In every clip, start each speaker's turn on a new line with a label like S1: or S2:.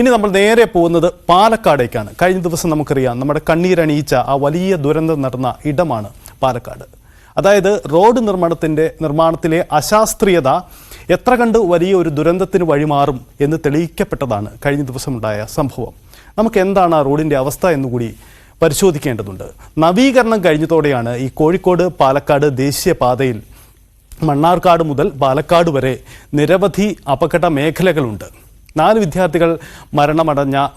S1: ഇനി നമ്മൾ നേരെ പോകുന്നത് പാലക്കാടേക്കാണ്. കഴിഞ്ഞ ദിവസം നമുക്കറിയാം നമ്മുടെ കണ്ണീരണിയിച്ച ആ വലിയ ദുരന്തം നടന്ന ഇടമാണ് പാലക്കാട്. അതായത് റോഡ് നിർമ്മാണത്തിന്റെ നിർമ്മാണത്തിലെ അശാസ്ത്രീയത എത്ര കണ്ട് വലിയ ഒരു ദുരന്തത്തിന് വഴിമാറും എന്ന് തെളിയിക്കപ്പെട്ടതാണ് കഴിഞ്ഞ ദിവസമുണ്ടായ സംഭവം. നമുക്ക് എന്താണ് ആ റോഡിന്റെ അവസ്ഥ എന്നുകൂടി പരിശോധിക്കേണ്ടതുണ്ട്. നവീകരണം കഴിഞ്ഞതോടെയാണ് ഈ കോഴിക്കോട് പാലക്കാട് ദേശീയപാതയിൽ മണ്ണാർക്കാട് മുതൽ പാലക്കാട് വരെ നിരവധി അപകട മേഖലകളുണ്ട്. നാല് വിദ്യാർത്ഥികൾ മരണമടഞ്ഞ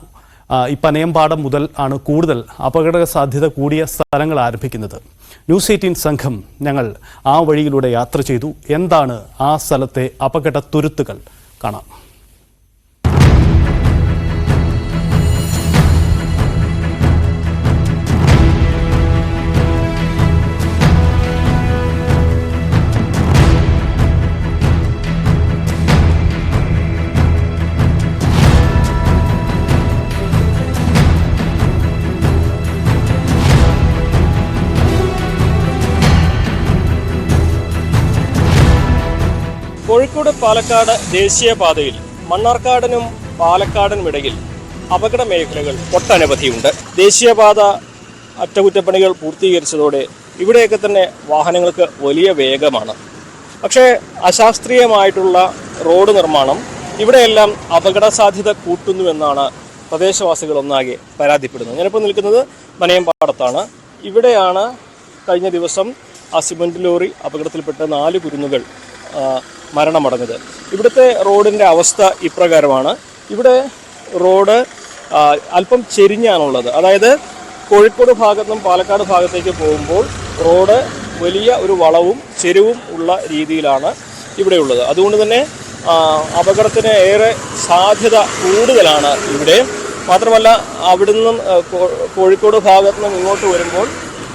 S1: ഈ പനയമ്പാടം മുതൽ ആണ് കൂടുതൽ അപകട സാധ്യത കൂടിയ സ്ഥലങ്ങൾ ആരംഭിക്കുന്നത്. ന്യൂസ് എയ്റ്റീൻ സംഘം ഞങ്ങൾ ആ വഴിയിലൂടെ യാത്ര ചെയ്തു. എന്താണ് ആ സ്ഥലത്തെ അപകട തുരുത്തുകൾ? കാണാം.
S2: കോഴിക്കോട് പാലക്കാട് ദേശീയപാതയിൽ മണ്ണാർക്കാടിനും പാലക്കാടിനും ഇടയിൽ അപകട മേഖലകൾ ഒട്ടനവധിയുണ്ട്. ദേശീയപാത അറ്റകുറ്റപ്പണികൾ പൂർത്തീകരിച്ചതോടെ ഇവിടെയൊക്കെ തന്നെ വാഹനങ്ങൾക്ക് വലിയ വേഗമാണ്. പക്ഷേ അശാസ്ത്രീയമായിട്ടുള്ള റോഡ് നിർമ്മാണം ഇവിടെയെല്ലാം അപകട സാധ്യത പ്രദേശവാസികൾ ഒന്നാകെ പരാതിപ്പെടുന്നത്. ഞാനിപ്പോൾ നിൽക്കുന്നത് മനയമ്പാടത്താണ്. ഇവിടെയാണ് കഴിഞ്ഞ ദിവസം ആ സിമന്റ് ലോറി അപകടത്തിൽപ്പെട്ട നാല് കുരുന്നുകൾ മരണമടഞ്ഞത്. ഇവിടുത്തെ റോഡിന്റെ അവസ്ഥ ഇപ്രകാരമാണ്. ഇവിടെ റോഡ് അല്പം ചെരിഞ്ഞാണുള്ളത്. അതായത് കോഴിക്കോട് ഭാഗത്തു പാലക്കാട് ഭാഗത്തേക്ക് പോകുമ്പോൾ റോഡ് വലിയ ഒരു വളവും ചെരുവും ഉള്ള രീതിയിലാണ് ഇവിടെയുള്ളത്. അതുകൊണ്ട് തന്നെ അപകടത്തിന് ഏറെ സാധ്യത കൂടുതലാണ് ഇവിടെ. മാത്രമല്ല അവിടെ നിന്നും കോഴിക്കോട് ഭാഗത്തു നിന്നും ഇങ്ങോട്ട് വരുമ്പോൾ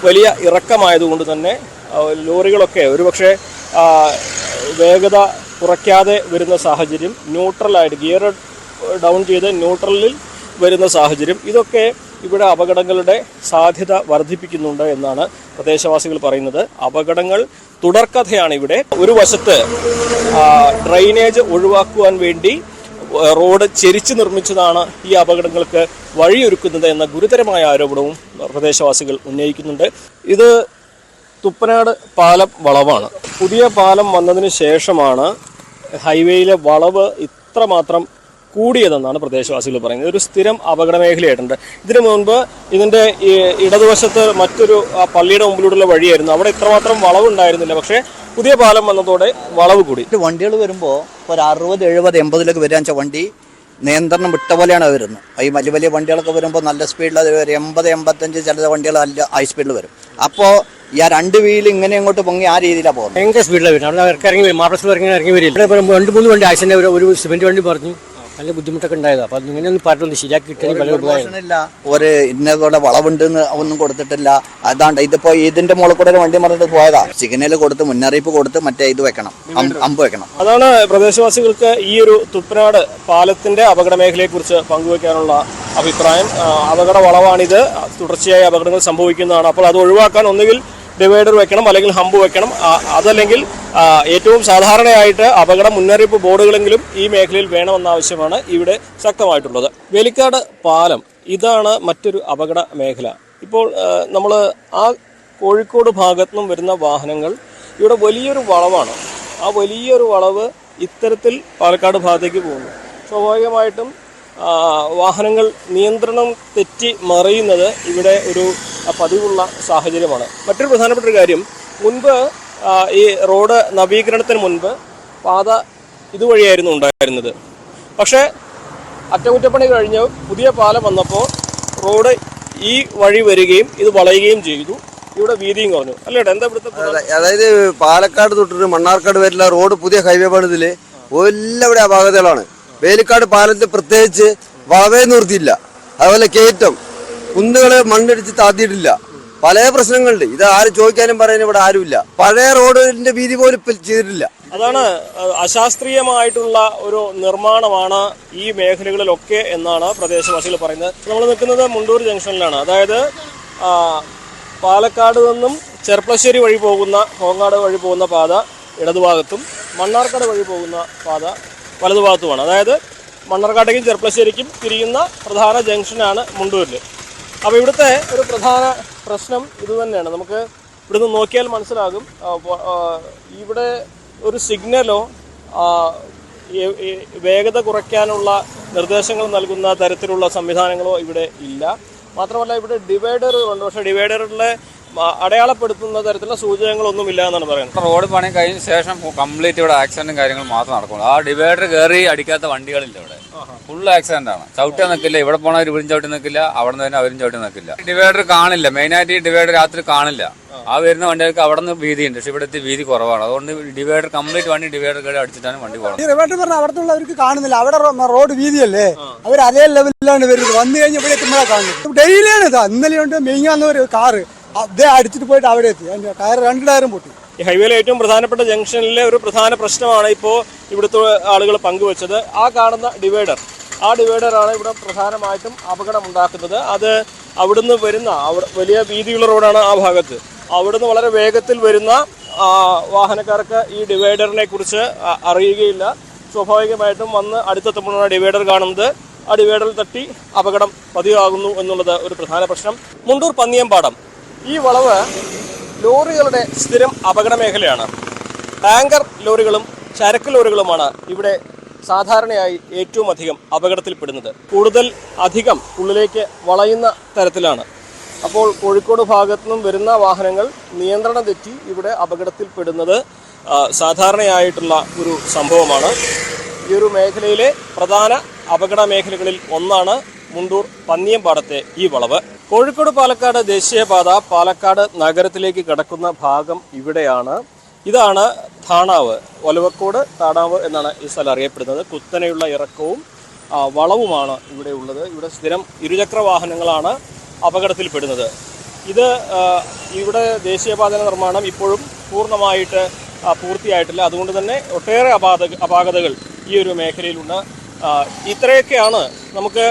S2: വലിയ ഇറക്കമായതുകൊണ്ട് തന്നെ ലോറികളൊക്കെ ഒരുപക്ഷെ വേഗത കുറയ്ക്കാതെ വരുന്ന സാഹചര്യം ന്യൂട്രലായിട്ട് ഗിയർ ഡൗൺ ചെയ്ത് ന്യൂട്രലിൽ വരുന്ന സാഹചര്യം ഇതൊക്കെ ഇവിടെ അപകടങ്ങളുടെ സാധ്യത വർദ്ധിപ്പിക്കുന്നുണ്ട് എന്നാണ് പ്രദേശവാസികൾ പറയുന്നത്. അപകടങ്ങൾ തുടർക്കഥയാണ് ഇവിടെ. ഒരു വശത്ത് ഡ്രൈനേജ് ഒഴിവാക്കുവാൻ വേണ്ടി റോഡ് ചെരിച്ചു നിർമ്മിച്ചതാണ് ഈ അപകടങ്ങൾക്ക് വഴിയൊരുക്കുന്നത് എന്ന ഗുരുതരമായ ആരോപണവും പ്രദേശവാസികൾ ഉന്നയിക്കുന്നുണ്ട്. ഇത് തുപ്പനാട് പാലം വളവാണ്. പുതിയ പാലം വന്നതിന് ശേഷമാണ് ഹൈവേയിലെ വളവ് ഇത്രമാത്രം കൂടിയതെന്നാണ് പ്രദേശവാസികൾ പറയുന്നത്. ഒരു സ്ഥിരം അപകട മേഖലയായിട്ടുണ്ട്. ഇതിനു മുൻപ് ഇതിന്റെ ഇടതുവശത്ത് മറ്റൊരു പള്ളിയുടെ മുമ്പിലൂടെയുള്ള വഴിയായിരുന്നു. അവിടെ ഇത്രമാത്രം വളവ് ഉണ്ടായിരുന്നില്ല പക്ഷേ പുതിയ പാലം വന്നതോടെ വളവ് കൂടി.
S3: വണ്ടികൾ വരുമ്പോൾ ഒരു അറുപത് എഴുപത് എൺപതിലൊക്കെ വരാൻ വെച്ചാൽ വണ്ടി നിയന്ത്രണം വിട്ട പോലെയാണ് വരുന്നത്. ഈ വലിയ വലിയ വണ്ടികളൊക്കെ വരുമ്പോൾ നല്ല സ്പീഡിൽ അത് വരും. എൺപത് എൺപത്തഞ്ച് ചില വണ്ടികൾ നല്ല ഹൈ സ്പീഡിൽ വരും. അപ്പോൾ ഈ ആ രണ്ട് വീൽ ഇങ്ങനെ അങ്ങോട്ട് പൊങ്ങി ആ രീതിയിലാണ് പോകുന്നത്.
S4: ഭയങ്കര സ്പീഡിലാണ് വരുന്നത്. അവിടെ ഇറങ്ങി വരും. മാർബിൾസ് ഇറങ്ങി ഇറങ്ങി വരില്ല രണ്ട് മൂന്ന് വണ്ടി ആക്സിഡന്റ് ഒരു സിമെന്റ് വണ്ടി പറഞ്ഞു. നല്ല ബുദ്ധിമുട്ടൊക്കെ ഉണ്ടായത്. അപ്പോൾ ഇങ്ങനെ ഒന്ന് പറഞ്ഞൊന്ന് ശരിയാക്കി കിട്ടണമെങ്കിൽ വളരെ ഉപകാരം.
S3: ഇല്ല ഒരു ഇന്നതോടെ വളവുണ്ടെന്ന് ഒന്നും കൊടുത്തിട്ടില്ല. അതാണ്ട് ഇതിപ്പോ ഇതിന്റെ മുകളിൽ കൂടെ ഒരു വണ്ടി മറന്നിട്ട് പോയതാ. സിഗ്നൽ കൊടുത്ത് മുന്നറിയിപ്പ് കൊടുത്ത് മറ്റേ ഇത് വെക്കണം. അം- അമ്പ് വെക്കണം.
S2: അതാണ് പ്രദേശവാസികൾക്ക് ഈ ഒരു തുപ്പനാട് പാലത്തിന്റെ അപകട മേഖലയെക്കുറിച്ച് പങ്കുവയ്ക്കാനുള്ള അഭിപ്രായം. ആ, അപകട വളവാണിത്. തുടർച്ചയായി അപകടങ്ങൾ സംഭവിക്കുന്നതാണ്. അപ്പോൾ അത് ഒഴിവാക്കാൻ ഒന്നുകിൽ ഡിവൈഡർ വെക്കണം അല്ലെങ്കിൽ ഹമ്പ് വെക്കണം. അതല്ലെങ്കിൽ ഏറ്റവും സാധാരണയായിട്ട് അപകട മുന്നറിയിപ്പ് ബോർഡുകളെങ്കിലും ഈ മേഖലയിൽ വേണമെന്ന ആവശ്യമാണ് ഇവിടെ ശക്തമായിട്ടുള്ളത്. വേലിക്കാട് പാലം ഇതാണ് മറ്റൊരു അപകട മേഖല. ഇപ്പോൾ നമ്മൾ ആ കോഴിക്കോട് ഭാഗത്തു നിന്നും വരുന്ന വാഹനങ്ങൾ ഇവിടെ വലിയൊരു വളവാണ്. ആ വലിയൊരു വളവ് ഇത്തരത്തിൽ പാലക്കാട് ഭാഗത്തേക്ക് പോകുന്നു. സ്വാഭാവികമായിട്ടും വാഹനങ്ങൾ നിയന്ത്രണം തെറ്റി മറിയുന്നത് ഇവിടെ ഒരു പതിവുള്ള സാഹചര്യമാണ്. മറ്റൊരു പ്രധാനപ്പെട്ട ഒരു കാര്യം മുൻപ് ഈ റോഡ് നവീകരണത്തിന് മുൻപ് പാത ഇതുവഴിയായിരുന്നു ഉണ്ടായിരുന്നത്. പക്ഷേ അറ്റകുറ്റപ്പണി കഴിഞ്ഞ് പുതിയ പാലം വന്നപ്പോൾ റോഡ് ഈ വഴി വരികയും ഇത് വളയുകയും ചെയ്തു. ഇവിടെ വീതിയും കുറഞ്ഞു. അല്ലേ എന്താ ഇവിടുത്തെ
S5: അതായത് പാലക്കാട് തൊട്ടിട്ട് മണ്ണാർക്കാട് വരില്ല റോഡ് പുതിയ ഹൈവേ പണിതിൽ എല്ലാവിടെ അപാകതകളാണ് വേലിക്കാട് പാലത്തിൽ പ്രത്യേകിച്ച് വളവേ നിർത്തിയില്ല. അതുപോലെ കയറ്റം. കുന്നുകൾ മണ്ണിടിച്ച് താത്തിയിട്ടില്ല. പല പ്രശ്നങ്ങളുണ്ട്. ഇത് ആര് ചോദിക്കാനും പറയാനും ഇവിടെ ആരുമില്ല. പഴയ റോഡിന്റെ വീതി പോലും ചെയ്തിട്ടില്ല.
S2: അതാണ് അശാസ്ത്രീയമായിട്ടുള്ള ഒരു നിർമ്മാണമാണ് ഈ മേഖലകളിലൊക്കെ എന്നാണ് പ്രദേശവാസികൾ പറയുന്നത്. നമ്മൾ നിൽക്കുന്നത് മുണ്ടൂർ ജംഗ്ഷനിലാണ്. അതായത് പാലക്കാട് നിന്നും ചെർപ്പളശ്ശേരി വഴി പോകുന്ന കോങ്ങാട് വഴി പോകുന്ന പാത ഇടതുഭാഗത്തും മണ്ണാർക്കാട് വഴി പോകുന്ന പാത വലതുഭാഗത്തുമാണ് അതായത് മണ്ണർക്കാട്ടേക്കും ചെർപ്പളശ്ശേരിക്കും തിരിയുന്ന പ്രധാന ജംഗ്ഷനാണ് മുണ്ടൂരിൽ അപ്പോൾ ഇവിടുത്തെ ഒരു പ്രധാന പ്രശ്നം ഇത് തന്നെയാണ്. നമുക്ക് ഇവിടുന്ന് നോക്കിയാൽ മനസ്സിലാകും ഇവിടെ ഒരു സിഗ്നലോ വേഗത കുറയ്ക്കാനുള്ള നിർദ്ദേശങ്ങൾ നൽകുന്ന തരത്തിലുള്ള സംവിധാനങ്ങളോ ഇവിടെ ഇല്ല. മാത്രമല്ല ഇവിടെ ഡിവൈഡറുകളുണ്ട്. പക്ഷേ ഡിവൈഡറിലെ അടയാളപ്പെടുത്തുന്ന തരത്തിലുള്ള സൂചനകളൊന്നും ഇല്ല എന്നാണ് പറയുന്നത്.
S6: റോഡ് പണി കഴിഞ്ഞ ശേഷം കംപ്ലീറ്റ് ഇവിടെ ആക്സിഡന്റും കാര്യങ്ങളും മാത്രം നടക്കുള്ളൂ. ആ ഡിവൈഡർ കയറി അടിക്കാത്ത വണ്ടികളില്ല ഇവിടെ. ഫുൾ ആക്സിഡന്റ് ആണ്. ചവിട്ടി നിൽക്കില്ല. ഇവിടെ പോണവർ ഇവരും ചവിട്ടി നിൽക്കില്ല. അവിടെ നിന്ന് തന്നെ അവരും ചവിട്ടി നിൽക്കില്ല. ഡിവൈഡർ കാണില്ല. മെയിനായിട്ട് ഈ ഡിവൈഡർ രാത്രി കാണില്ല. ആ. വരുന്ന വണ്ടികൾക്ക് അവിടെ നിന്ന് വീതി ഉണ്ട് പക്ഷെ ഇവിടുത്തെ വീതി കുറവാണ്. അതുകൊണ്ട് ഡിവൈഡർ കംപ്ലീറ്റ് വണ്ടി ഡിവൈഡർ കയറി അടിച്ചിട്ടാണ് വണ്ടി പോകുന്നത്
S7: ഡിവൈഡർ പറഞ്ഞാൽ അവിടത്തുള്ളവർക്ക് കാണുന്നില്ല. അവിടെ റോഡ് വീതിയല്ലേ? അവർ അതേ ലെവലിലാണ് വരുന്നത്. വന്നു കഴിഞ്ഞാൽ ഇവിടെ കാണുന്നത് ഡെയിലിയാണ് ഇതാ. ഉണ്ട് മെയ്യാന്ന ഒരു കാറ്. അതേ അടിച്ചിട്ട് പോയിട്ട് അവിടെ എത്തി. അതിന്റെ ടയർ രണ്ട് ടയറും പൊട്ടി.
S2: ഈ ഹൈവേയിലെ ഏറ്റവും പ്രധാനപ്പെട്ട ജംഗ്ഷനിലെ ഒരു പ്രധാന പ്രശ്നമാണ് ഇപ്പോൾ ഇവിടുത്തെ ആളുകൾ പങ്കുവച്ചത്. ആ കാണുന്ന ഡിവൈഡർ. ആ ഡിവൈഡറാണ് ഇവിടെ പ്രധാനമായിട്ടും അപകടം ഉണ്ടാക്കുന്നത് അത് അവിടുന്ന് വരുന്ന വലിയ വീതിയുള്ള റോഡാണ് ആ ഭാഗത്ത്. അവിടുന്ന് വളരെ വേഗത്തിൽ വരുന്ന വാഹനക്കാർക്ക് ഈ ഡിവൈഡറിനെ കുറിച്ച് അറിയുകയില്ല. സ്വാഭാവികമായിട്ടും വന്ന് അടുത്തെത്തുമ്പോഴാണ് ഡിവൈഡർ കാണുന്നത്. ആ ഡിവൈഡറിൽ തട്ടി അപകടം പതിവാകുന്നു എന്നുള്ളത് ഒരു പ്രധാന പ്രശ്നം. മുണ്ടൂർ പന്നിയമ്പാടം. ഈ വളവ് ലോറികളുടെ സ്ഥിരം അപകട മേഖലയാണ്. ടാങ്കർ ലോറികളും ചരക്ക് ലോറികളുമാണ് ഇവിടെ സാധാരണയായി ഏറ്റവും അധികം അപകടത്തിൽപ്പെടുന്നത്. കൂടുതൽ അധികം ഉള്ളിലേക്ക് വളയുന്ന തരത്തിലാണ്. അപ്പോൾ കോഴിക്കോട് ഭാഗത്തു നിന്നും വരുന്ന വാഹനങ്ങൾ നിയന്ത്രണം തെറ്റി ഇവിടെ അപകടത്തിൽപ്പെടുന്നത് സാധാരണയായിട്ടുള്ള ഒരു സംഭവമാണ്. ഈ ഒരു മേഖലയിലെ പ്രധാന അപകട മേഖലകളിൽ ഒന്നാണ് മുണ്ടൂർ പന്നിയമ്പാടത്തെ ഈ വളവ്. കോഴിക്കോട് പാലക്കാട് ദേശീയപാത പാലക്കാട് നഗരത്തിലേക്ക് കിടക്കുന്ന ഭാഗം ഇവിടെയാണ്. ഇതാണ് താണാവ് ഒലവക്കോട് താണാവ് എന്നാണ് ഈ സ്ഥലം അറിയപ്പെടുന്നത്. കുത്തനെയുള്ള ഇറക്കവും വളവുമാണ് ഇവിടെ ഉള്ളത്. ഇവിടെ സ്ഥിരം ഇരുചക്ര വാഹനങ്ങളാണ് അപകടത്തിൽപ്പെടുന്നത്. ഇത് ഇവിടെ ദേശീയപാത നിർമ്മാണം ഇപ്പോഴും പൂർണമായിട്ട് പൂർത്തിയായിട്ടില്ല. അതുകൊണ്ട് തന്നെ ഒട്ടേറെ അപാത അപാകതകൾ ഈ ഒരു മേഖലയിലുണ്ട്. ഇത്രയൊക്കെയാണ് നമുക്ക്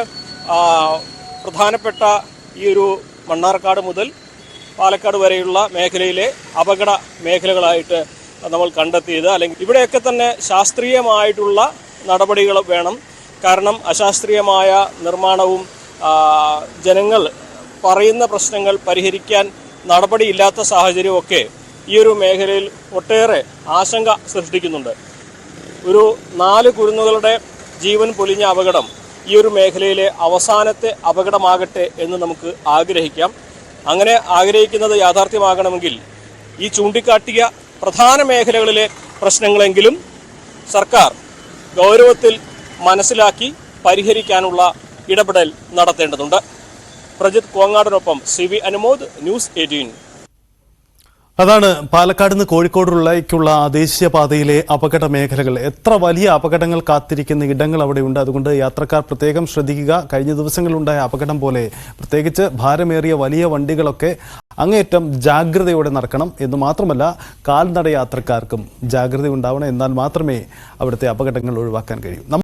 S2: പ്രധാനപ്പെട്ട ഈ ഒരു മണ്ണാർക്കാട് മുതൽ പാലക്കാട് വരെയുള്ള മേഖലയിലെ അപകട മേഖലകളായിട്ട് നമ്മൾ കണ്ടെത്തിയത്. അല്ലെങ്കിൽ ഇവിടെയൊക്കെ തന്നെ ശാസ്ത്രീയമായിട്ടുള്ള നടപടികൾ വേണം. കാരണം അശാസ്ത്രീയമായ നിർമ്മാണവും ജനങ്ങൾ പറയുന്ന പ്രശ്നങ്ങൾ പരിഹരിക്കാൻ നടപടിയില്ലാത്ത സാഹചര്യമൊക്കെ ഈ ഒരു മേഖലയിൽ ഒട്ടേറെ ആശങ്ക സൃഷ്ടിക്കുന്നുണ്ട്. ഒരു നാല് കുരുന്നുകളുടെ ജീവൻ പൊലിഞ്ഞ അപകടം ഈ ഒരു മേഖലയിലെ അവസാനത്തെ അപകടമാകട്ടെ എന്ന് നമുക്ക് ആഗ്രഹിക്കാം. അങ്ങനെ ആഗ്രഹിക്കുന്നത് യാഥാർത്ഥ്യമാകണമെങ്കിൽ ഈ ചൂണ്ടിക്കാട്ടിയ പ്രധാന മേഖലകളിലെ പ്രശ്നങ്ങളെങ്കിലും സർക്കാർ ഗൗരവത്തിൽ മനസ്സിലാക്കി പരിഹരിക്കാനുള്ള ഇടപെടൽ നടത്തേണ്ടതുണ്ട്. Prajith കോങ്ങാടിനൊപ്പം C V Anumod news eighteen.
S1: അതാണ് പാലക്കാട് നിന്ന് കോഴിക്കോടുള്ളേക്കുള്ള ദേശീയപാതയിലെ അപകട മേഖലകൾ. എത്ര വലിയ അപകടങ്ങൾ കാത്തിരിക്കുന്ന ഇടങ്ങൾ അവിടെയുണ്ട്. അതുകൊണ്ട് യാത്രക്കാർ പ്രത്യേകം ശ്രദ്ധിക്കുക. കഴിഞ്ഞ ദിവസങ്ങളിലുണ്ടായ അപകടം പോലെ പ്രത്യേകിച്ച് ഭാരമേറിയ വലിയ വണ്ടികളൊക്കെ അങ്ങേയറ്റം ജാഗ്രതയോടെ നടക്കണം എന്ന് മാത്രമല്ല കാൽനട യാത്രക്കാർക്കും ജാഗ്രത ഉണ്ടാവണം എന്നാൽ മാത്രമേ അവിടുത്തെ അപകടങ്ങൾ ഒഴിവാക്കാൻ കഴിയൂ.